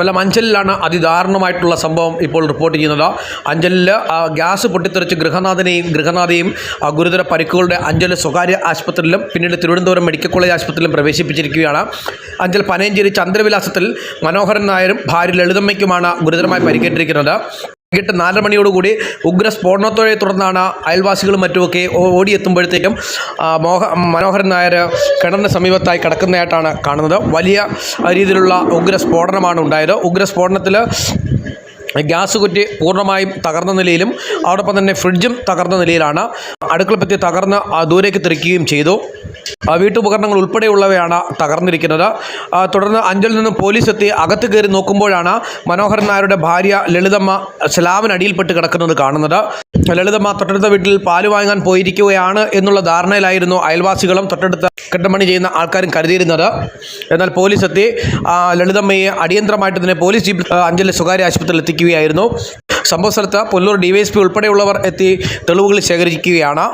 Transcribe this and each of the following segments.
കൊല്ലം അഞ്ചലിലാണ് അതിദാരുണമായിട്ടുള്ള സംഭവം ഇപ്പോൾ റിപ്പോർട്ട് ചെയ്യുന്നത്. അഞ്ചലിൽ ഗ്യാസ് പൊട്ടിത്തെറിച്ച് ഗൃഹനാഥനെയും ഗൃഹനാഥയും ഗുരുതര പരിക്കുകളുടെ അഞ്ചൽ സ്വകാര്യ ആശുപത്രിയിലും പിന്നീട് തിരുവനന്തപുരം മെഡിക്കൽ കോളേജ് ആശുപത്രിയിലും പ്രവേശിപ്പിച്ചിരിക്കുകയാണ്. അഞ്ചൽ പനയഞ്ചേരി ചന്ദ്രവിലാസത്തിൽ മനോഹരൻ നായരും ഭാര്യ ലളിതമ്മയ്ക്കുമാണ് ഗുരുതരമായി പരിക്കേറ്റിരിക്കുന്നത്. വൈകിട്ട് നാലര മണിയോടുകൂടി ഉഗ്ര സ്ഫോടനത്തോടെ തുടർന്നാണ് അയൽവാസികളും മറ്റുമൊക്കെ ഓടിയെത്തുമ്പോഴത്തേക്കും മോഹ മനോഹരൻ നായർ കിണറിന് സമീപത്തായി കിടക്കുന്നതായിട്ടാണ് കാണുന്നത്. വലിയ രീതിയിലുള്ള ഉഗ്ര സ്ഫോടനമാണ് ഉണ്ടായത്. ഉഗ്ര സ്ഫോടനത്തിൽ ഗ്യാസ് കുറ്റി പൂർണമായും തകർന്ന നിലയിലും അതോടൊപ്പം തന്നെ ഫ്രിഡ്ജും തകർന്ന നിലയിലാണ്. അടുക്കളപ്പറ്റി തകർന്ന് ദൂരേക്ക് തെറിക്കുകയും ചെയ്തു. വീട്ടുപകരണങ്ങൾ ഉൾപ്പെടെയുള്ളവയാണ് തകർന്നിരിക്കുന്നത്. തുടർന്ന് അഞ്ചലിൽ നിന്നും പോലീസ് എത്തി അകത്ത് കയറി നോക്കുമ്പോഴാണ് മനോഹരൻ നായരുടെ ഭാര്യ ലളിതമ്മ സ്ലാബിനടിയിൽപ്പെട്ട് കിടക്കുന്നത് കാണുന്നത്. ലളിതമ്മ തൊട്ടടുത്ത വീട്ടിൽ പാൽ വാങ്ങാൻ പോയിരിക്കുകയാണ് എന്നുള്ള ധാരണയിലായിരുന്നു അയൽവാസികളും തൊട്ടടുത്ത കെട്ടമണി ചെയ്യുന്ന ആൾക്കാരും കരുതിയിരുന്നത്. എന്നാൽ പോലീസ് എത്തി ലളിതമ്മയെ അടിയന്തരമായിട്ട് തന്നെ പോലീസ് ജീപ്പ് അഞ്ചലിലെ സ്വകാര്യ ആശുപത്രിയിൽ എത്തിക്കുകയായിരുന്നു. സംഭവ സ്ഥലത്ത് പുല്ലൂർ ഡിവൈഎസ്പി ഉൾപ്പെടെയുള്ളവർ എത്തി തെളിവുകൾ ശേഖരിക്കുകയാണ്.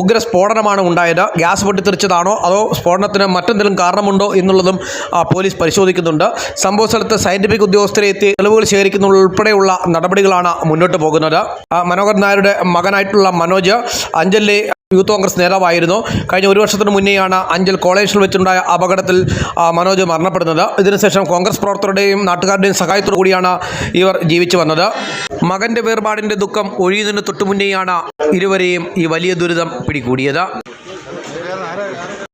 ഉഗ്ര സ്ഫോടനമാണ് ഉണ്ടായത്. ഗ്യാസ് പൊട്ടിത്തെറിച്ചതാണോ? അതോ സ്ഫോടനത്തിന് മറ്റെന്തെങ്കിലും കാരണമുണ്ടോ എന്നുള്ളതും പോലീസ് പരിശോധിക്കുന്നുണ്ട്. സംഭവ സ്ഥലത്ത് ഉദ്യോഗസ്ഥരെ എത്തി തെളിവുകൾ ശേഖരിക്കുന്ന ഉൾപ്പെടെയുള്ള നടപടികളാണ് മുന്നോട്ട് പോകുന്നത്. മനോഹർ നായരുടെ മകനായിട്ടുള്ള മനോജ് അഞ്ചലിലെ യൂത്ത് കോൺഗ്രസ് നേതാവായിരുന്നു. കഴിഞ്ഞ ഒരു വർഷത്തിന് മുന്നേയാണ് അഞ്ചൽ കോളേജിൽ വെച്ചുണ്ടായ അപകടത്തിൽ മനോജ് മരണപ്പെടുന്നത്. ഇതിനുശേഷം കോൺഗ്രസ് പ്രവർത്തകരുടെയും നാട്ടുകാരുടെയും സഹായത്തോടു കൂടിയാണ് ഇവർ ജീവിച്ചു വന്നത്. മകന്റെ വേർപാടിന്റെ ദുഃഖം ഒഴിയുന്നതിന് തൊട്ടു മുന്നേയാണ് ഇരുവരെയും ഈ വലിയ ദുരിതം പിടികൂടിയത്.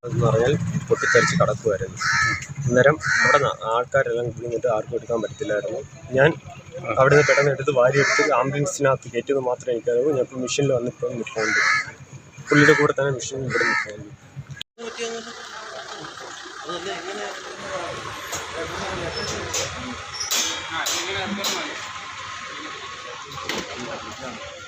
എന്ന് പറഞ്ഞാൽ പൊട്ടിത്തെറിച്ച് കടക്കുമായിരുന്നു അന്നേരം അവിടെ ആൾക്കാരെല്ലാം കൂടി നിന്നിട്ട് ആർക്കും എടുക്കാൻ ഞാൻ അവിടെ പെട്ടെന്ന് എടുത്ത് വാരി എടുത്ത് ആംബുലൻസിനകത്ത് കയറ്റിയത് മാത്രമേ എനിക്കറിയൂ. ഞാൻ ഇപ്പോൾ മിഷനിൽ വന്നിപ്പോൾ നിൽക്കുന്നുണ്ട് പുള്ളിയുടെ കൂടെ തന്നെ മിഷനിൽ ഇവിടെ നിൽക്കുന്നുണ്ട് ഇന്ന്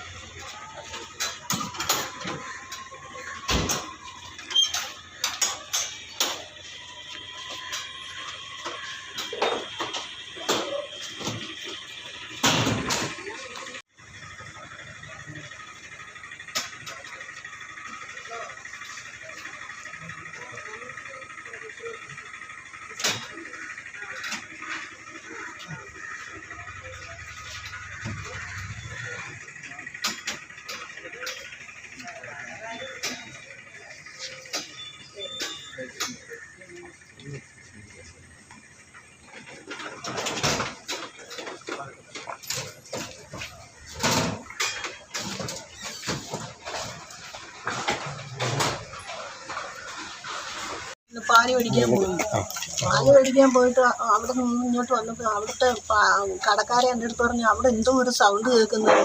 പാൽ മേടിക്കാൻ പോയി. പാൽ മേടിക്കാൻ പോയിട്ട് അവിടെ നിന്ന് ഇങ്ങോട്ട് വന്നപ്പോൾ അവിടുത്തെ കടക്കാരെ എന്റെ അടുത്ത് പറഞ്ഞു അവിടെ എന്തോ ഒരു സൗണ്ട് കേൾക്കുന്നത്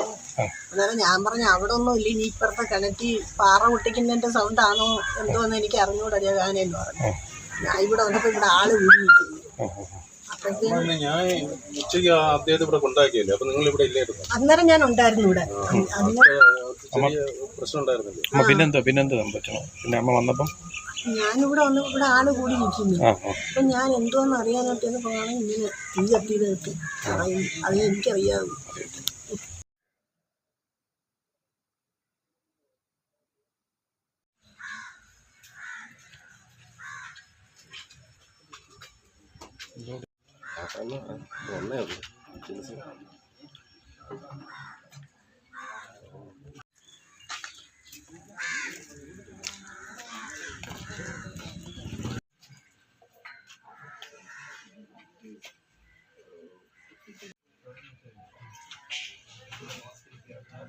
അന്നേരം ഞാൻ പറഞ്ഞു അവിടെ ഒന്നും ഇല്ല ഇനി ഇപ്പുറത്തെ കിണറ്റി പാറ പൊട്ടിക്കുന്നതിന്റെ സൗണ്ടാണോ എന്തോ എന്ന് എനിക്ക് അറിഞ്ഞുകൂടാ ഗാനെന്ന് പറഞ്ഞു. ഞാൻ ഇവിടെ വന്നപ്പോൾ ഇവിടെ ആൾ വീട് നിൽക്കുന്നു. ഞാൻ ഉച്ചയ്ക്ക് അദ്ദേഹത്തെ ഇവിടെ കൊണ്ടാക്കിയല്ലേ? അപ്പൊ നിങ്ങൾ ഇവിടെ ഇല്ലായിരുന്നു? അന്നേരം ഞാൻ ഉണ്ടായിരുന്നു ഇവിടെ. പ്രശ്നം ഉണ്ടായിരുന്നില്ലേ? അമ്മ പിന്നെന്തോ പിന്നെന്തോ പറ്റണോ പിന്നെ അമ്മ വന്നപ്പം? ഞാനിവിടെ വന്ന് ഇവിടെ ആൾ കൂടി നിൽക്കുന്നു അപ്പൊ ഞാൻ എന്തോന്ന് അറിയാനായിട്ട് പോകണം ഇങ്ങനെ തീ കത്തിയത് കിട്ടും അത് എനിക്കറിയാവും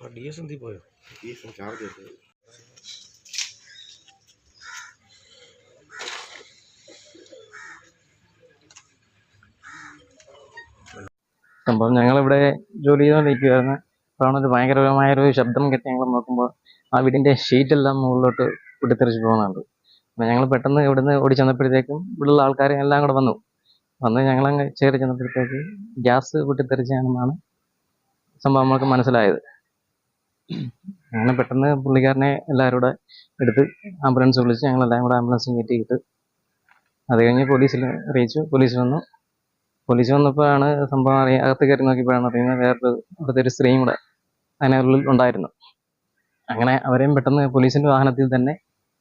ഡി എസ് എന്തി പോയോ? സംഭവം ഞങ്ങളിവിടെ ജോലി ചെയ്തുകൊണ്ടിരിക്കുകയായിരുന്നു അപ്പോഴാണ് ഒരു ഭയങ്കരമായൊരു ശബ്ദം കെട്ടി ഞങ്ങൾ നോക്കുമ്പോൾ ആ വീടിന്റെ ഷീറ്റെല്ലാം മുകളിലോട്ട് പൊട്ടിത്തെറിച്ച് പോകുന്നുണ്ട്. അപ്പം ഞങ്ങൾ പെട്ടെന്ന് ഇവിടുന്ന് ഓടി ചെന്നപ്പോഴത്തേക്കും ഇവിടെയുള്ള ആൾക്കാർ എല്ലാം കൂടെ വന്നു. വന്ന് ഞങ്ങളങ്ങ് ചേറി ചെന്നപ്പോഴത്തേക്ക് ഗ്യാസ് പൊട്ടിത്തെറിച്ചാണെന്നാണ് സംഭവം നമ്മൾക്ക് മനസ്സിലായത്. അങ്ങനെ പെട്ടെന്ന് പുള്ളിക്കാരനെ എല്ലാവരും കൂടെ എടുത്ത് ആംബുലൻസ് വിളിച്ച് ഞങ്ങളെല്ലാം കൂടെ ആംബുലൻസിൽ കയറ്റിയിട്ട് അത് കഴിഞ്ഞ് പോലീസിൽ അറിയിച്ചു. പോലീസ് വന്നു. പോലീസ് വന്നപ്പോഴാണ് സംഭവം അറിയാൻ അകത്ത് കയറി നോക്കിയപ്പോഴാണ് അറിയുന്നത് വേറൊരു അവിടുത്തെ ഒരു സ്ത്രീയും കൂടെ അതിനുള്ളിൽ ഉണ്ടായിരുന്നു. അങ്ങനെ അവരെയും പെട്ടെന്ന് പോലീസിന്റെ വാഹനത്തിൽ തന്നെ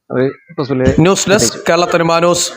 അവർ ഹോസ്പിറ്റലിൽ ന്യൂസ് ഡെസ്ക് കേരളത്തിന് തനിമാ ന്യൂസ്